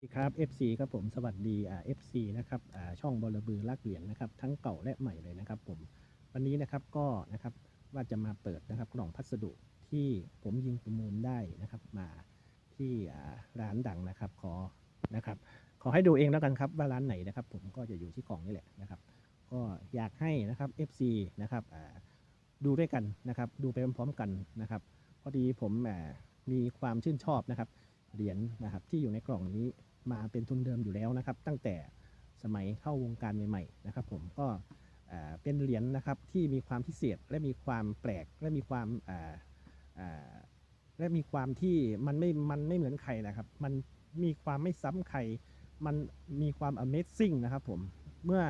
สวัสดีครับ FC ครับผมสวัสดีอ่า FC นะครับอ่าช่องบอลบือลักเหรียญนะครับทั้งเก่าและใหม่เลยนะครับผมวันนี้นะครับก็นะครับว่าจะมาเปิดนะครับกล่องพัสดุที่ผมยิงประมูลได้นะครับมาที่อ่าร้านดังนะครับขอนะครับขอให้ดูเองแล้วกันครับว่าร้านไหนนะครับ ผมก็จะอยู่ที่กล่องนี่แหละนะครับ ก็อยากให้นะครับ FC นะครับอ่าดูด้วยกันนะครับ ดูไปพร้อมๆกันนะครับพอดีผมอ่ามีความชื่นชอบนะครับเหรียญนะครับที่อยู่ในกล่องนี้ มาเป็นทุนเดิมอยู่แล้วนะครับ ตั้งแต่สมัยเข้าวงการใหม่ๆนะครับ ผมก็เป็นเหรียญนะครับที่มีความพิเศษและมีความแปลกและมีความและมีความที่มันไม่มันไม่เหมือนใครนะครับ มันมีความไม่ซ้ำใคร มันมีความ Amazing นะครับผมเมื่อ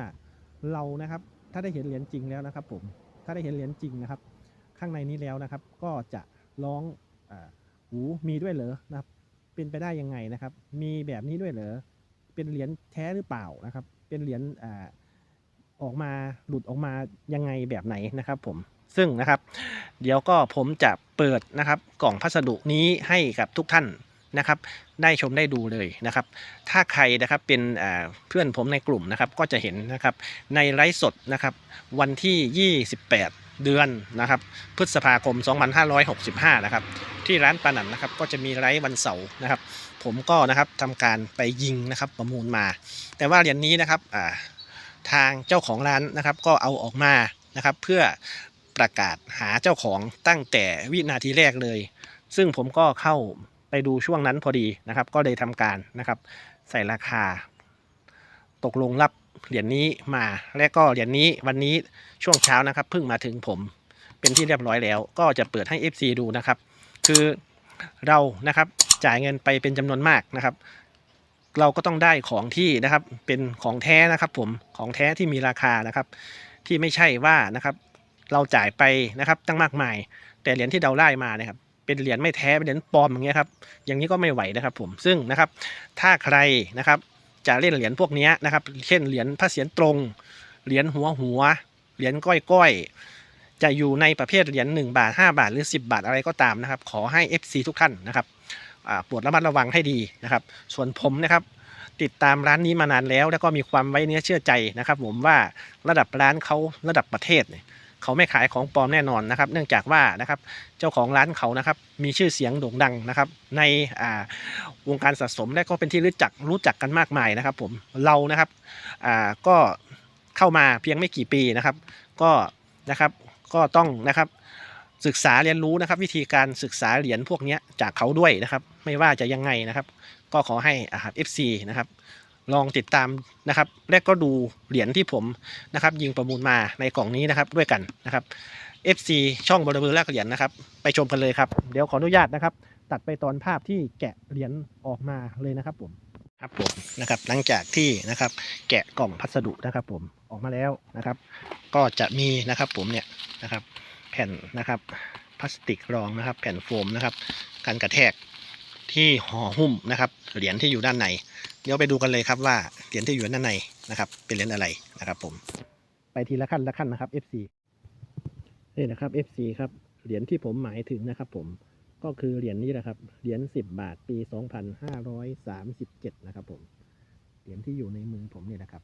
เรานะครับถ้าได้เห็นเหรียญจริงแล้วนะครับ ผมถ้าได้เห็นเหรียญจริงนะครับ ข้างในนี้แล้วนะครับ ก็จะร้องอหูมีด้วยเหรอนะครับ เป็นไปได้ยังไงนะครับ มีแบบนี้ด้วยเหรอเป็นเหรียญแท้หรือเปล่านะครับ เป็นเหรียญอ่าออกมาหลุดออกมายังไงแบบไหนนะครับ ผมซึ่งนะครับ เดี๋ยวก็ผมจะเปิดนะครับ กล่องพัสดุนี้ให้กับทุกท่าน นะครับ ได้ชมได้ดูเลยนะครับ ถ้าใครนะครับเป็นเพื่อนผมในกลุ่มนะครับ ก็จะเห็นนะครับในไลฟ์สดนะครับ วันที่ 28 เดือนนะครับ พฤษภาคม 2565 นะครับ ที่ร้านปานันนะครับ ก็จะมีไลฟ์วันเสาร์นะครับ ผมก็นะครับทำการไปยิงนะครับประมูลมา แต่ว่าเหรียญนี้นะครับทางเจ้าของร้านนะครับ ก็เอาออกมานะครับ เพื่อประกาศหาเจ้าของตั้งแต่วินาทีแรกเลย ซึ่งผมก็เข้า ไปดูช่วงนั้นพอดีนะครับ ก็เลยทำการนะครับ ใส่ราคา ตกลงรับเหรียญนี้มา และก็เหรียญนี้วันนี้ช่วงเช้านะครับเพิ่งมาถึงผมเป็นที่เรียบร้อยแล้ว ก็จะเปิดให้ FC ดูนะครับ คือเรานะครับจ่ายเงินไปเป็นจำนวนมากนะครับ เราก็ต้องได้ของที่นะครับเป็นของแท้นะครับผมของแท้ที่มีราคานะครับ ที่ไม่ใช่ว่านะครับ เราจ่ายไปนะครับตั้งมากมาย แต่เหรียญที่เราได้มาเนี่ยครับ เป็นเหรียญไม่แท้เป็นเหรียญปลอมอย่างเงี้ยครับอย่างนี้ก็ไม่ไหวนะครับผมซึ่งนะครับถ้าใครนะครับจะเล่นเหรียญพวกนี้นะครับเช่นเหรียญพระเศียรตรงเหรียญหัวหัวเหรียญก้อยก้อยๆจะอยู่ในประเภทเหรียญ1บาท 5 บาทหรือ 10 บาทอะไรก็ตามนะครับ ขอให้ FC ทุกท่านนะครับโปรดระมัดระวังให้ดีนะครับ ส่วนผมนะครับติดตามร้านนี้มานานแล้ว แล้วก็มีความไว้เนื้อเชื่อใจนะครับ ผมว่าระดับร้านเขาระดับประเทศเนี่ย เขาไม่ขายของปลอมแน่นอนนะครับ เนื่องจากว่านะครับเจ้าของร้านเขานะครับมีชื่อเสียงโด่งดังนะครับ ในอ่าวงการสะสมและก็เป็นที่รู้จักรู้จักกันมากมายนะครับ ผมเรานะครับอ่าก็เข้ามาเพียงไม่กี่ปีนะครับ ก็นะครับก็ต้องนะครับศึกษาเรียนรู้นะครับ วิธีการศึกษาเหรียญพวกนี้จากเขาด้วยนะครับ ไม่ว่าจะยังไงนะครับ ก็ขอให้อาหาร FC นะครับ ลองติดตามนะครับและก็ดูเหรียญที่ผมนะครับ ยิงประมูลมาในกล่องนี้นะครับด้วยกันนะครับ FC ช่องบริเวณแรกเหรียญนะครับ ไปชมกันเลยครับ เดี๋ยวขออนุญาตนะครับ ตัดไปตอนภาพที่แกะเหรียญออกมาเลยนะครับผมครับผมนะครับหลังจากที่นะครับแกะกล่องพัสดุนะครับ ผมออกมาแล้วนะครับ ก็จะมีนะครับผมเนี่ยนะครับแผ่นนะครับพลาสติกรองนะครับ แผ่นโฟมนะครับ การกระแทก ที่ห่อหุ้มนะครับ เหรียญที่อยู่ด้านใน เดี๋ยวไปดูกันเลยครับว่าเหรียญที่อยู่ด้านในนะครับ เป็นเหรียญอะไรนะครับ ผม ไปทีละขั้นละขั้นนะครับ FC นี่นะครับ FC ครับเหรียญที่ผมหมายถึงนะครับ ผมก็คือเหรียญนี้แหละครับเหรียญ10 บาทปี 2537 นะครับ ผมเหรียญที่อยู่ในมือผมเนี่ยนะครับ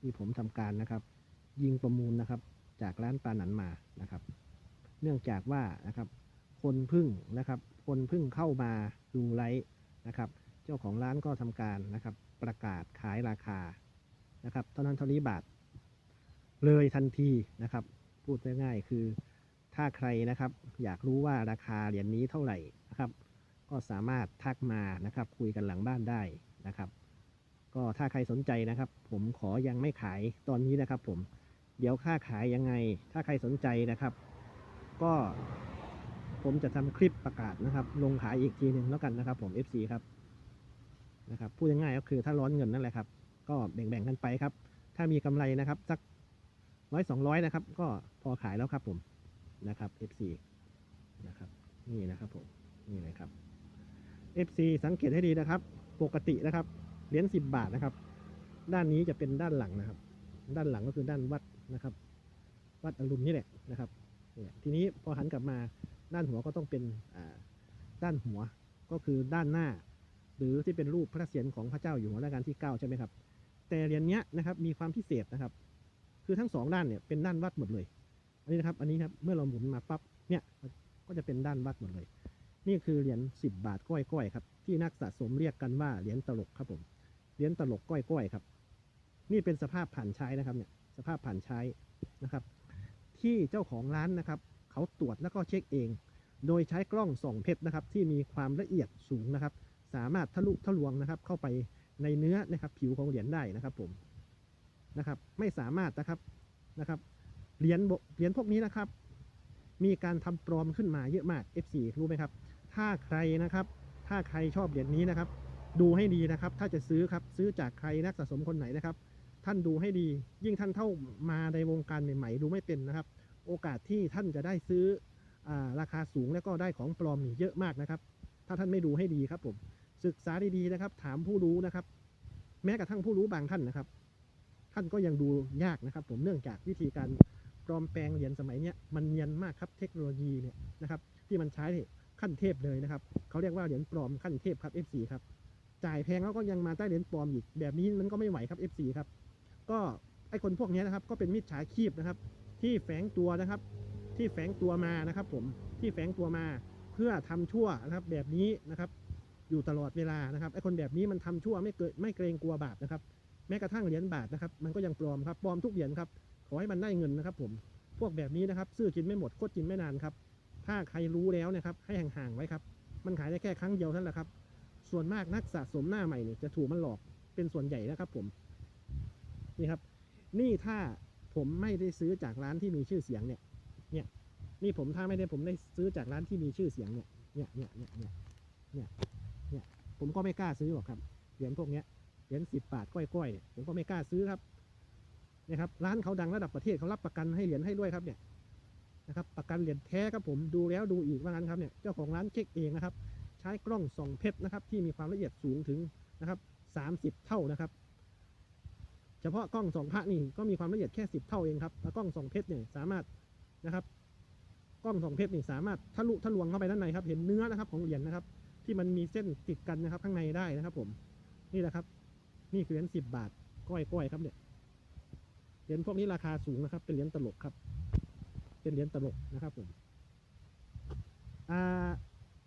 ที่ผมทำการนะครับ ยิงประมูลนะครับ จากร้านปาหนันมานะครับ เนื่องจากว่านะครับ คนพึ่งนะครับ คนพึ่งเข้ามาดูไลฟ์นะครับ เจ้าของร้านก็ทำการนะครับ ประกาศขายราคานะครับเท่านั้นเท่านี้บาท เลยทันทีนะครับ พูดง่ายๆคือถ้าใครนะครับ อยากรู้ว่าราคาเหรียญนี้เท่าไหร่นะครับ ก็สามารถทักมานะครับ คุยกันหลังบ้านได้นะครับ ก็ถ้าใครสนใจนะครับ ผมขอยังไม่ขายตอนนี้นะครับ ผมเดี๋ยวค่าขายยังไง ถ้าใครสนใจนะครับ ก็ ผมจะทำคลิปประกาศนะครับ ลงขายอีกทีหนึ่งแล้วกันนะครับ ผม FC ครับนะครับพูดง่ายๆก็คือถ้าร้อนเงินนั่นแหละครับ ก็แบ่งๆกันไปครับ ถ้ามีกำไรนะครับ สักร้อยสองร้อยนะครับ ก็พอขายแล้วครับผมนะครับ FC นะครับ นี่นะครับผมนี่เลยครับ FC สังเกตให้ดีนะครับ ปกตินะครับเหรียญสิบบาทนะครับ ด้านนี้จะเป็นด้านหลังนะครับ ด้านหลังก็คือด้านวัดนะครับ วัดอรุณนี่แหละนะครับทีนี้พอหันกลับมา ด้านหัวก็ต้องเป็นด้านหัวก็คือด้านหน้า หรือที่เป็นรูปพระเศียรของพระเจ้าอยู่หัวรัชกาลที่ 9 ใช่ไหมครับ แต่เหรียญเนี้ยนะครับมีความพิเศษนะครับ คือทั้งสองด้านเนี่ยเป็นด้านวัดหมดเลย อันนี้นะครับอันนี้ครับเมื่อเราหมุนมาปั๊บเนี่ยก็จะเป็นด้านวัดหมดเลย นี่คือเหรียญ10 บาทก้อยๆครับที่นักสะสมเรียกกันว่าเหรียญตลกครับผมเหรียญตลกก้อยๆครับ นี่เป็นสภาพผ่านใช้นะครับเนี่ยสภาพผ่านใช้นะครับ ที่เจ้าของร้านนะครับ เขาตรวจแล้วก็เช็คเอง โดยใช้กล้องส่องเพชรนะครับ ที่มีความละเอียดสูงนะครับ สามารถทะลุทะลวงนะครับ เข้าไปในเนื้อนะครับ ผิวของเหรียญได้นะครับผมนะครับ ไม่สามารถนะครับนะครับเหรียญเหรียญพวกนี้นะครับ มีการทำปลอมขึ้นมาเยอะมาก F4 รู้ไหมครับ ถ้าใครนะครับ ถ้าใครชอบเหรียญนี้นะครับ ดูให้ดีนะครับ ถ้าจะซื้อครับซื้อจากใครนักสะสมคนไหนนะครับ ท่านดูให้ดี ยิ่งท่านเข้ามาในวงการใหม่ๆ ดูไม่เป็นนะครับ โอกาสที่ท่านจะได้ซื้ออราคาสูงแล้วก็ได้ของปลอมนี่เยอะมากนะครับ ถ้าท่านไม่ดูให้ดีครับผมศึกษาดีๆนะครับ ถามผู้รู้นะครับ แม้กระทั่งผู้รู้บางท่านนะครับ ท่านก็ยังดูยากนะครับ ผมเนื่องจากวิธีการปลอมแปลงเหรียญสมัยนี้มันเนียนมากครับเทคโนโลยีเนี่ยนะครับ ที่มันใช้ขั้นเทพเลยนะครับเขาเรียกว่าเหรียญปลอมขั้นเทพครับ F4 ครับจ่ายแพงแล้วก็ยังมาได้เหรียญปลอมอีกแบบนี้มันก็ไม่ไหวครับ F4 ครับก็ไอคนพวกนี้นะครับก็เป็นมิจฉาชีพนะครับ ที่แฝงตัวนะครับ ที่แฝงตัวมานะครับ ผมที่แฝงตัวมาเพื่อทำชั่วนะครับแบบนี้นะครับ อยู่ตลอดเวลานะครับไอคนแบบนี้มันทำชั่วไม่เกิดไม่เกรงกลัวบาปนะครับ แม้กระทั่งเหรียญบาทนะครับ มันก็ยังปลอมครับปลอมทุกเหรียญครับขอให้มันได้เงินนะครับ ผมพวกแบบนี้นะครับ ซื้อกินไม่หมดโคตรกินไม่นานครับ ถ้าใครรู้แล้วนะครับ ให้ห่างๆไว้ครับ มันขายได้แค่ครั้งเดียวเท่านั้นแหละครับ ส่วนมากนักสะสมหน้าใหม่เนี่ยจะถูกมันหลอกเป็นส่วนใหญ่นะครับ ผมนี่ครับ นี่ถ้า ผมไม่ได้ซื้อจากร้านที่มีชื่อเสียงเนี่ย เนี่ย นี่ผมถ้าไม่ได้ผมได้ซื้อจากร้านที่มีชื่อเสียงเนี่ย เนี่ยเนี่ยเนี่ยเนี่ยเนี่ยเนี่ยผมก็ไม่กล้าซื้อหรอกครับ เหรียญพวกเนี้ย เหรียญสิบบาทก้อยๆ ผมก็ไม่กล้าซื้อครับนะครับ ร้านเขาดังระดับประเทศเขารับประกันให้เหรียญให้ด้วยครับเนี่ยนะครับ ประกันเหรียญแท้ครับผมดูแล้วดูอีกว่างั้นครับเนี่ย เจ้าของร้านเช็คเองนะครับ ใช้กล้องส่องเพชรนะครับ ที่มีความละเอียดสูงถึงนะครับสามสิบเท่านะครับ เฉพาะกล้องสองพระนี่ก็มีความละเอียดแค่สิบเท่าเองครับแล้วกล้องสองเพชรเนี่ยสามารถนะครับกล้องสองเพชรนี่สามารถทะลุทะลวงเข้าไปด้านในครับ เห็นเนื้อนะครับของเหรียญนะครับ ที่มันมีเส้นติดกันนะครับ ข้างในได้นะครับผมนี่แหละครับ นี่คือเหรียญสิบบาทก้อยๆครับเนี่ยเหรียญพวกนี้ราคาสูงนะครับ เป็นเหรียญตลกครับ เป็นเหรียญตลกนะครับผมอ่า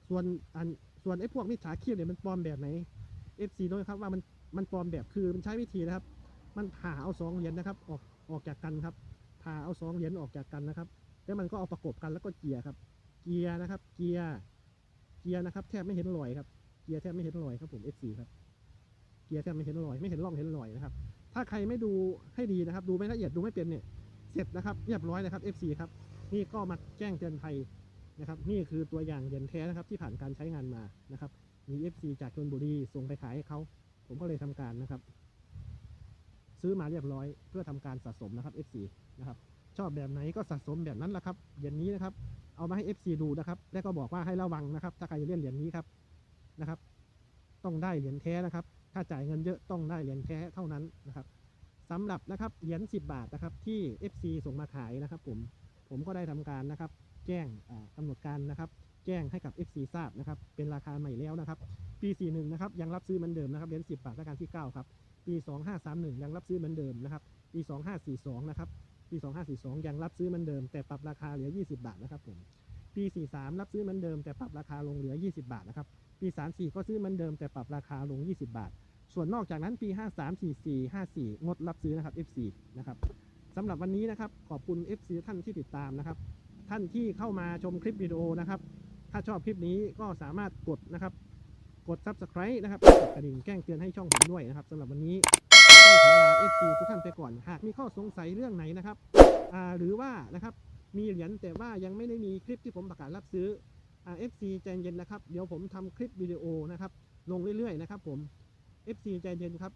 ส่วนอันส่วนไอ้พวกมิจฉาชีพเนี่ยมันปลอมแบบไหน FC ด้วยครับว่ามันมันปลอมแบบคือมันใช้วิธีนะครับ มันผ่าเอาสองเหรียญนะครับ ออกออกจากกันครับผ่าเอาสองเหรียญออกจากกันนะครับ แล้วมันก็เอาประกบกันแล้วก็เกียร์ครับ เกียร์นะครับ เกียร์เกียร์นะครับ แทบไม่เห็นรอยครับ เกียร์แทบไม่เห็นรอยครับผม F4 ครับ เกียร์แทบไม่เห็นรอย ไม่เห็นร่องเห็นรอยนะครับ ถ้าใครไม่ดูให้ดีนะครับ ดูไม่ละเอียดดูไม่เป็นเนี่ย เสร็จนะครับเรียบร้อยนะครับ F4 ครับ นี่ก็มาแจ้งเตือนภัยนะครับ นี่คือตัวอย่างเหรียญแท้นะครับ ที่ผ่านการใช้งานมานะครับ มี FC จากชลบุรีส่งไปขายให้เขา ผมก็เลยทำการนะครับ ซื้อมาเรียบร้อยเพื่อทำการสะสมนะครับ FC นะครับชอบแบบไหนก็สะสมแบบนั้นแหละครับเหรียญนี้นะครับเอามาให้ FC ดูนะครับแล้วก็บอกว่าให้ระวังนะครับ ถ้าใครจะเล่นเหรียญนี้ครับนะครับ ต้องได้เหรียญแท้นะครับ ถ้าจ่ายเงินเยอะต้องได้เหรียญแท้เท่านั้นนะครับสำหรับนะครับเหรียญ10 บาทนะครับที่ FC ส่งมาขายนะครับ ผมผมก็ได้ทำการนะครับ แจ้งอ่ากำหนดการนะครับ แจ้งให้กับ FC ทราบนะครับ เป็นราคาใหม่แล้วนะครับ ปี 41 นะครับยังรับซื้อเหมือนเดิมนะครับเหรียญ10 บาทราชการที่ 9 ครับ ปี 2531 ยังรับซื้อเหมือนเดิมนะครับ ปี 2542 นะครับ ปี 2542 ยังรับซื้อเหมือนเดิม แต่ปรับราคาเหลือ 20 บาทนะครับผม ปี 43 รับซื้อเหมือนเดิม แต่ปรับราคาลงเหลือ 20 บาทนะครับ ปี 34 ก็ซื้อเหมือนเดิม แต่ปรับราคาลง 20 บาท ส่วนนอกจากนั้นปี 53 44 54 งดรับซื้อนะครับ F4 นะครับสำหรับวันนี้นะครับ ขอบคุณ FC ท่านที่ติดตามนะครับ ท่านที่เข้ามาชมคลิปวิดีโอนะครับ ถ้าชอบคลิปนี้ก็สามารถกดนะครับ กด subscribe นะครับกดกระดิ่งแจ้งเตือนให้ช่องผมด้วยนะครับสำหรับวันนี้ต้องขอลา FC ทุกท่านไปก่อน หากมีข้อสงสัยเรื่องไหนนะครับหรือว่านะครับมีเหรียญแต่ว่ายังไม่ได้มีคลิปที่ผมประกาศรับซื้ออ่า FC ใจเย็นนะครับ เดี๋ยวผมทำคลิปวิดีโอนะครับ ลงเรื่อยๆนะครับผม FC ใจเย็นครับ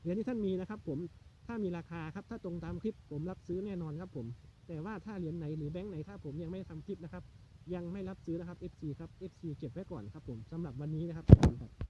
เหรียญที่ท่านมีนะครับ ผมถ้ามีราคาครับ ถ้าตรงตามคลิปผมรับซื้อแน่นอนครับผม แต่ว่าถ้าเหรียญไหนหรือแบงค์ไหนถ้าผมยังไม่ได้ทำคลิปนะครับ ยังไม่รับซื้อนะครับ FC ครับ FC เก็บไว้ก่อนครับผมสำหรับวันนี้นะครับขอบคุณครับ